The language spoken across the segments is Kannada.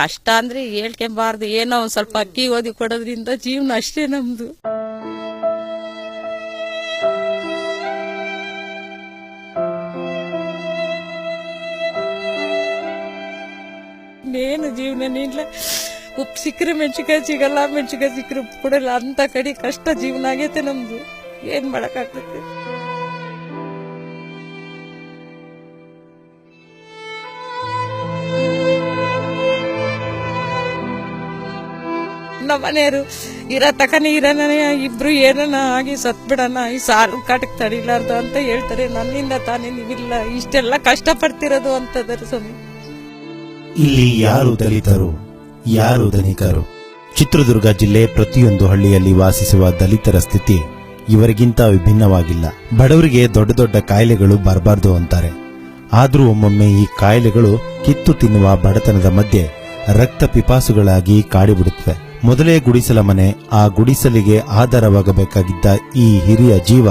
ಕಷ್ಟ ಅಂದ್ರೆ ಹೇಳ್ಕೆಂಬಾರ್ದು. ಏನೋ ಒಂದ್ ಸ್ವಲ್ಪ ಅಕ್ಕಿ ಓದಿ ಕೊಡೋದ್ರಿಂದ ಜೀವನ ಅಷ್ಟೇ ನಮ್ದು. ಏನು ಜೀವನ ನೀಡ್ಲ. ಉಪ್ಪು ಸಿಕ್ಕರೆ ಮೆಣಸಿಕಾಯಿ ಸಿಗಲ್ಲ ಮೆಣಸಿಕಾಯಿ ಸಿಕ್ಕರೆ ಉಪ್ಪು ಕೊಡಲ್ಲ. ಅಂತ ಕಡೆ ಕಷ್ಟ ಜೀವನ ಆಗೈತೆ ನಮ್ದು. ಏನ್ ಮಾಡಕ್ಕಾಗ್ತೈತೆ ನಮ್ಮ ಮನೆಯವರು ಇರೋ ತಕನೇ ಇರೋಣ ಇಬ್ರು ಏನನ ಆಗಿ ಸತ್ ಬಿಡೋಣ ಈ ಸಾರು ಕಾಟಕ್ ತಡಿಲಾರ್ದು ಅಂತ ಹೇಳ್ತಾರೆ. ನನ್ನಿಂದ ತಾನೇ ನೀವಿಲ್ಲ, ಇಷ್ಟೆಲ್ಲ ಕಷ್ಟ ಪಡ್ತಿರೋದು ಅಂತದಾರೆ ಸ್ವಾಮಿ. ಇಲ್ಲಿ ಯಾರು ದಲಿತರು, ಯಾರು ಧನಿಕರು? ಚಿತ್ರದುರ್ಗ ಜಿಲ್ಲೆ ಪ್ರತಿಯೊಂದು ಹಳ್ಳಿಯಲ್ಲಿ ವಾಸಿಸುವ ದಲಿತರ ಸ್ಥಿತಿ ಇವರಿಗಿಂತ ವಿಭಿನ್ನವಾಗಿಲ್ಲ. ಬಡವರಿಗೆ ದೊಡ್ಡ ದೊಡ್ಡ ಕಾಯಿಲೆಗಳು ಬರಬಾರ್ದು ಅಂತಾರೆ. ಆದರೂ ಒಮ್ಮೊಮ್ಮೆ ಈ ಕಾಯಿಲೆಗಳು ಕಿತ್ತು ತಿನ್ನುವ ಬಡತನದ ಮಧ್ಯೆ ರಕ್ತ ಪಿಪಾಸುಗಳಾಗಿ ಕಾಡಿಬಿಡುತ್ತವೆ. ಮೊದಲೇ ಗುಡಿಸಲ ಮನೆ, ಆ ಗುಡಿಸಲಿಗೆ ಆಧಾರವಾಗಬೇಕಾಗಿದ್ದ ಈ ಹಿರಿಯ ಜೀವ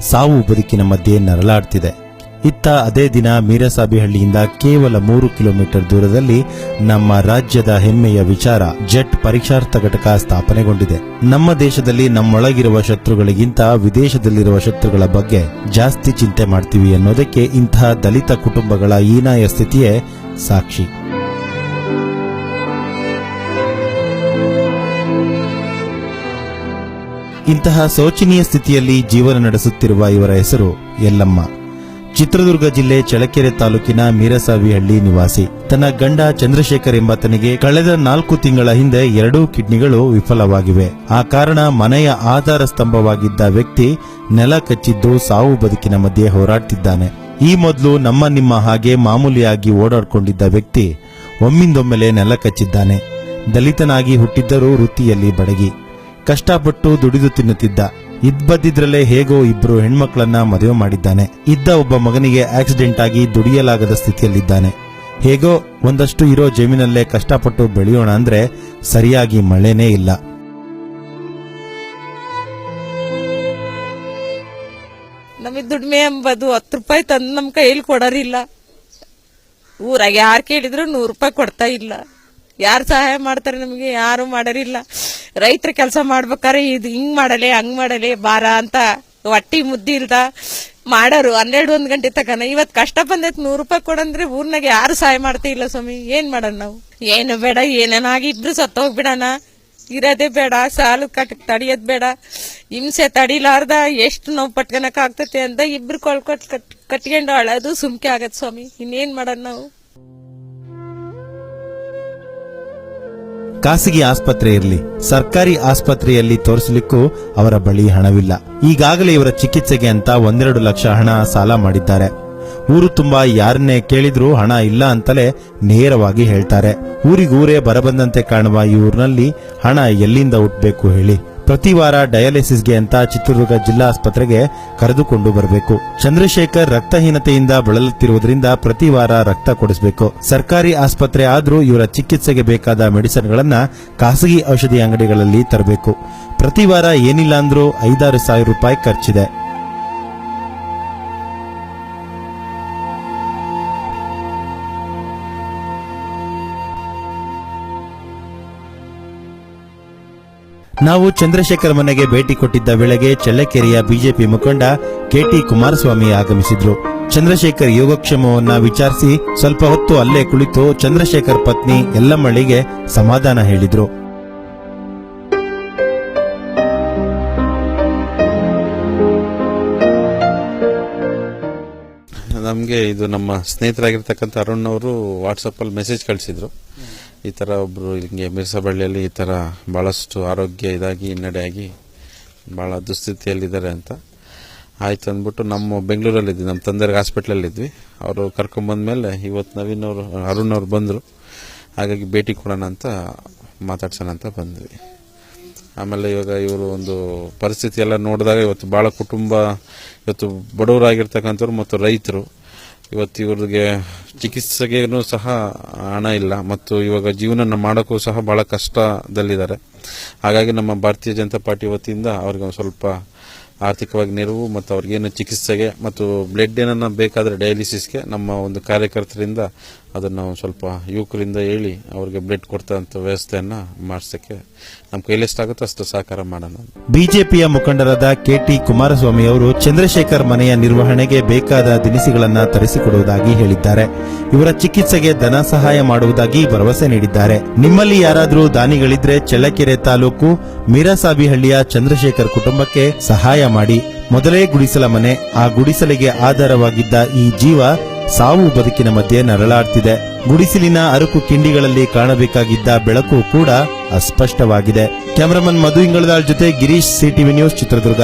ಸಾವು ಬದುಕಿನ ಮಧ್ಯೆ ನರಳಾಡ್ತಿದೆ. ಇತ್ತ ಅದೇ ದಿನ ಮೀರಸಾಬಿಹಳ್ಳಿಯಿಂದ ಕೇವಲ ಮೂರು ಕಿಲೋಮೀಟರ್ ದೂರದಲ್ಲಿ ನಮ್ಮ ರಾಜ್ಯದ ಹೆಮ್ಮೆಯ ವಿಚಾರ ಜೆಟ್ ಪರೀಕ್ಷಾರ್ಥ ಘಟಕ ಸ್ಥಾಪನೆಗೊಂಡಿದೆ. ನಮ್ಮ ದೇಶದಲ್ಲಿ ನಮ್ಮೊಳಗಿರುವ ಶತ್ರುಗಳಿಗಿಂತ ವಿದೇಶದಲ್ಲಿರುವ ಶತ್ರುಗಳ ಬಗ್ಗೆ ಜಾಸ್ತಿ ಚಿಂತೆ ಮಾಡ್ತೀವಿ ಅನ್ನೋದಕ್ಕೆ ಇಂತಹ ದಲಿತ ಕುಟುಂಬಗಳ ಹೀನಾಯ ಸ್ಥಿತಿಯೇ ಸಾಕ್ಷಿ. ಇಂತಹ ಶೋಚನೀಯ ಸ್ಥಿತಿಯಲ್ಲಿ ಜೀವನ ನಡೆಸುತ್ತಿರುವ ಇವರ ಹೆಸರು ಯಲ್ಲಮ್ಮ. ಚಿತ್ರದುರ್ಗ ಜಿಲ್ಲೆ ಚಳಕೆರೆ ತಾಲೂಕಿನ ಮೀರಸಾವಿಹಳ್ಳಿ ನಿವಾಸಿ. ತನ್ನ ಗಂಡ ಚಂದ್ರಶೇಖರ್ ಎಂಬಾತನಿಗೆ ಕಳೆದ ನಾಲ್ಕು ತಿಂಗಳ ಹಿಂದೆ ಎರಡೂ ಕಿಡ್ನಿಗಳು ವಿಫಲವಾಗಿವೆ. ಆ ಕಾರಣ ಮನೆಯ ಆಧಾರ ಸ್ತಂಭವಾಗಿದ್ದ ವ್ಯಕ್ತಿ ನೆಲ ಕಚ್ಚಿದ್ದು ಸಾವು ಬದುಕಿನ ಮಧ್ಯೆ ಹೋರಾಡ್ತಿದ್ದಾನೆ. ಈ ಮೊದಲು ನಮ್ಮ ನಿಮ್ಮ ಹಾಗೆ ಮಾಮೂಲಿಯಾಗಿ ಓಡಾಡ್ಕೊಂಡಿದ್ದ ವ್ಯಕ್ತಿ ಒಮ್ಮಿಂದೊಮ್ಮೆಲೆ ನೆಲ ಕಚ್ಚಿದ್ದಾನೆ. ದಲಿತನಾಗಿ ಹುಟ್ಟಿದ್ದರೂ ವೃತ್ತಿಯಲ್ಲಿ ಬಡಗಿ. ಕಷ್ಟಪಟ್ಟು ದುಡಿದು ತಿನ್ನುತ್ತಿದ್ದ. ಇದ್ಬದ್ದಿದ್ರಲ್ಲೇ ಹೇಗೋ ಇಬ್ರು ಹೆಣ್ಮಕ್ಳನ್ನ ಮದುವೆ ಮಾಡಿದ್ದಾನೆ. ಇದ್ದ ಒಬ್ಬ ಮಗನಿಗೆ ಆಕ್ಸಿಡೆಂಟ್ ಆಗಿ ದುಡಿಯಲಾಗದ ಸ್ಥಿತಿಯಲ್ಲಿದ್ದಾನೆ. ಹೇಗೋ ಒಂದಷ್ಟು ಇರೋ ಜಮೀನಲ್ಲೇ ಕಷ್ಟಪಟ್ಟು ಬೆಳೆಯೋಣ ಅಂದ್ರೆ ಸರಿಯಾಗಿ ಮಳೆನೇ ಇಲ್ಲ. ನಮಗೆ ದುಡಿಮೆ ಎಂಬುದು ಹತ್ತು ರೂಪಾಯಿ ತಂದು ನಮ್ಮ ಕೈಯಲ್ಲಿ ಕೊಡೋರಿಲ್ಲ. ಊರಾಗ ಯಾರು ಕೇಳಿದ್ರು ನೂರು ರೂಪಾಯಿ ಕೊಡ್ತಾ ಇಲ್ಲ. ಯಾರು ಸಹಾಯ ಮಾಡ್ತಾರೆ ನಮಗೆ ಯಾರು ಮಾಡೋರಿಲ್ಲ. ರೈತರ ಕೆಲಸ ಮಾಡ್ಬೇಕಾದ್ರೆ ಇದು ಹಿಂಗ್ ಮಾಡಲೆ, ಹಂಗ್ ಮಾಡಲೆ, ಬಾರ ಅಂತ ಹೊಟ್ಟಿ ಮುದ್ದಿ ಇಲ್ದ ಮಾಡೋರು. ಹನ್ನೆರಡು, ಒಂದ್ ಗಂಟೆ ತಕನ. ಇವತ್ ಕಷ್ಟ ಬಂದೈತ್ ನೂರು ರೂಪಾಯಿ ಕೊಡಂದ್ರೆ ಊರ್ನಾಗ ಯಾರು ಸಹಾಯ ಮಾಡ್ತಾ ಇಲ್ಲ ಸ್ವಾಮಿ. ಏನ್ ಮಾಡೋಣ ನಾವು? ಏನು ಬೇಡ, ಏನೇನಾಗಿದ್ರು ಸತ್ತ ಹೋಗ್ಬಿಡಣ ಇರೋದೇ ಬೇಡ, ಸಾಲು ಕಟ್ ತಡಿಯೋದ್ ಬೇಡ. ಹಿಂಸೆ ತಡಿಲಾರ್ದ ಎಷ್ಟು ನೋವು ಪಟ್ಕೊಳಕ್ ಆಗ್ತೈತೆ ಅಂತ ಇಬ್ರು ಕೊಳ್ಕೊಟ್ ಕಟ್ ಕಟ್ಕೊಂಡು ಅಳೋದು ಸುಮ್ಕೆ ಆಗತ್ ಸ್ವಾಮಿ. ಇನ್ನೇನ್ ಮಾಡೋಣ ನಾವು? ಖಾಸಗಿ ಆಸ್ಪತ್ರೆ ಇರಲಿ, ಸರ್ಕಾರಿ ಆಸ್ಪತ್ರೆಯಲ್ಲಿ ತೋರಿಸಲಿಕ್ಕೂ ಅವರ ಬಳಿ ಹಣವಿಲ್ಲ. ಈಗಾಗಲೇ ಇವರ ಚಿಕಿತ್ಸೆಗೆ ಅಂತ ಒಂದೆರಡು ಲಕ್ಷ ಹಣ ಸಾಲ ಮಾಡಿದ್ದಾರೆ. ಊರು ತುಂಬಾ ಯಾರನ್ನೇ ಕೇಳಿದ್ರೂ ಹಣ ಇಲ್ಲ ಅಂತಲೇ ನೇರವಾಗಿ ಹೇಳ್ತಾರೆ. ಊರಿಗೂರೇ ಬರಬಂದಂತೆ ಕಾಣುವ ಈ ಊರಿನಲ್ಲಿ ಹಣ ಎಲ್ಲಿಂದ ಹುಟ್ಟಬೇಕು ಹೇಳಿ. ಪ್ರತಿ ವಾರ ಡಯಾಲಿಸಿಸ್ಗೆ ಅಂತ ಚಿತ್ರದುರ್ಗ ಜಿಲ್ಲಾ ಆಸ್ಪತ್ರೆಗೆ ಕರೆದುಕೊಂಡು ಬರಬೇಕು. ಚಂದ್ರಶೇಖರ್ ರಕ್ತಹೀನತೆಯಿಂದ ಬಳಲುತ್ತಿರುವುದರಿಂದ ಪ್ರತಿ ವಾರ ರಕ್ತ ಕೊಡಿಸಬೇಕು. ಸರ್ಕಾರಿ ಆಸ್ಪತ್ರೆ ಆದರೂ ಇವರ ಚಿಕಿತ್ಸೆಗೆ ಬೇಕಾದ ಮೆಡಿಸಿನ್ಗಳನ್ನ ಖಾಸಗಿ ಔಷಧಿ ಅಂಗಡಿಗಳಲ್ಲಿ ತರಬೇಕು. ಪ್ರತಿ ವಾರ ಏನಿಲ್ಲ ಅಂದ್ರೂ ಐದಾರು ಸಾವಿರ ರೂಪಾಯಿ ಖರ್ಚಿದೆ. ನಾವು ಚಂದ್ರಶೇಖರ್ ಮನೆಗೆ ಭೇಟಿ ಕೊಟ್ಟಿದ್ದ ವೇಳೆಗೆ ಚಳ್ಳಕೆರೆಯ ಬಿಜೆಪಿ ಮುಖಂಡ ಕೆಟಿ ಕುಮಾರಸ್ವಾಮಿ ಆಗಮಿಸಿದ್ರು. ಚಂದ್ರಶೇಖರ್ ಯೋಗಕ್ಷೇಮವನ್ನ ವಿಚಾರಿಸಿ ಸ್ವಲ್ಪ ಹೊತ್ತು ಅಲ್ಲೇ ಕುಳಿತು ಚಂದ್ರಶೇಖರ್ ಪತ್ನಿ ಎಲ್ಲಮ್ಮಳಿಗೆ ಸಮಾಧಾನ ಹೇಳಿದ್ರು. ನಮಗೆ ಇದು ನಮ್ಮ ಸ್ನೇಹಿತರಾಗಿರ್ತಕ್ಕಂಥ ಅರುಣ್ ಅವರು ವಾಟ್ಸಪ್ಪಲ್ಲಿ ಮೆಸೇಜ್ ಕಳಿಸಿದ್ರು. ಈ ಥರ ಒಬ್ಬರು ಹಿಂಗೆ ಮಿರ್ಸಬಳ್ಳಿಯಲ್ಲಿ ಈ ಥರ ಭಾಳಷ್ಟು ಆರೋಗ್ಯ ಇದಾಗಿ, ಹಿನ್ನಡೆಯಾಗಿ ಭಾಳ ದುಸ್ಥಿತಿಯಲ್ಲಿದ್ದಾರೆ ಅಂತ. ಆಯ್ತು ಅಂದ್ಬಿಟ್ಟು ನಮ್ಮ ಬೆಂಗಳೂರಲ್ಲಿದ್ವಿ, ನಮ್ಮ ತಂದೆಗೆ ಹಾಸ್ಪಿಟ್ಲಲ್ಲಿದ್ವಿ. ಅವರು ಕರ್ಕೊಂಬಂದ್ಮೇಲೆ ಇವತ್ತು ನವೀನ್ ಅವರು ಅರುಣ್ ಅವ್ರು ಬಂದರು. ಹಾಗಾಗಿ ಭೇಟಿ ಕೊಡೋಣ ಅಂತ ಮಾತಾಡ್ಸೋಣ ಅಂತ ಬಂದ್ವಿ. ಆಮೇಲೆ ಇವಾಗ ಇವರು ಒಂದು ಪರಿಸ್ಥಿತಿ ಎಲ್ಲ ನೋಡಿದಾಗ ಇವತ್ತು ಭಾಳ ಕುಟುಂಬ, ಇವತ್ತು ಬಡವರಾಗಿರ್ತಕ್ಕಂಥವ್ರು ಮತ್ತು ರೈತರು, ಇವತ್ತು ಇವ್ರಿಗೆ ಚಿಕಿತ್ಸೆಗೇನು ಸಹ ಹಣ ಇಲ್ಲ. ಮತ್ತು ಇವಾಗ ಜೀವನ ಮಾಡೋಕ್ಕೂ ಸಹ ಭಾಳ ಕಷ್ಟದಲ್ಲಿದ್ದಾರೆ. ಹಾಗಾಗಿ ನಮ್ಮ ಭಾರತೀಯ ಜನತಾ ಪಾರ್ಟಿ ವತಿಯಿಂದ ಅವ್ರಿಗೆ ಒಂದು ಸ್ವಲ್ಪ ಆರ್ಥಿಕವಾಗಿ ನೆರವು ಮತ್ತು ಅವ್ರಿಗೇನು ಚಿಕಿತ್ಸೆಗೆ ಮತ್ತು ಬ್ಲಡ್ ಏನನ್ನ ಬೇಕಾದರೆ ಡಯಾಲಿಸಿಸ್ಗೆ ನಮ್ಮ ಒಂದು ಕಾರ್ಯಕರ್ತರಿಂದ ಅದನ್ನು ಸ್ವಲ್ಪ ಯುವಕರಿಂದ ಹೇಳಿ ಅವ್ರಿಗೆ ಬ್ಲಡ್ ಕೊಡ್ತಂಥ ವ್ಯವಸ್ಥೆಯನ್ನು ಮಾಡಿಸೋಕ್ಕೆ ನಮ್ಮ ಕೈಲೆಷ್ಟಾಗುತ್ತೋ ಅಷ್ಟು ಸಹಕಾರ ಮಾಡೋಣ ಬಿಜೆಪಿಯ ಮುಖಂಡರಾದ ಕೆ ಟಿ ಕುಮಾರಸ್ವಾಮಿ ಅವರು ಚಂದ್ರಶೇಖರ್ ಮನೆಯ ನಿರ್ವಹಣೆಗೆ ಬೇಕಾದ ದಿನಸಿಗಳನ್ನು ತರಿಸಿಕೊಡುವುದಾಗಿ ಹೇಳಿದ್ದಾರೆ. ಇವರ ಚಿಕಿತ್ಸೆಗೆ ಧನ ಸಹಾಯ ಮಾಡುವುದಾಗಿ ಭರವಸೆ ನೀಡಿದ್ದಾರೆ. ನಿಮ್ಮಲ್ಲಿ ಯಾರಾದರೂ ದಾನಿಗಳಿದ್ರೆ ಚಳ್ಳಕೆರೆ ತಾಲೂಕು ಮೀರಾಸಾಬಿಹಳ್ಳಿಯ ಚಂದ್ರಶೇಖರ್ ಕುಟುಂಬಕ್ಕೆ ಸಹಾಯ ಮಾಡಿ. ಮೊದಲೇ ಗುಡಿಸಲ ಮನೆ, ಆ ಗುಡಿಸಲಿಗೆ ಆಧಾರವಾಗಿದ್ದ ಈ ಜೀವ ಸಾವು ಬದುಕಿನ ಮಧ್ಯೆ ನರಳಾಡ್ತಿದೆ. ಗುಡಿಸಲಿನ ಅರಕು ಕಿಂಡಿಗಳಲ್ಲಿ ಕಾಣಬೇಕಾಗಿದ್ದ ಬೆಳಕು ಕೂಡ ಅಸ್ಪಷ್ಟವಾಗಿದೆ. ಕ್ಯಾಮರಾಮನ್ ಮಧು ಇಂಗಳದಾಳ್ ಜೊತೆ ಗಿರೀಶ್, ಸಿಟಿವಿ ನ್ಯೂಸ್ ಚಿತ್ರದುರ್ಗ.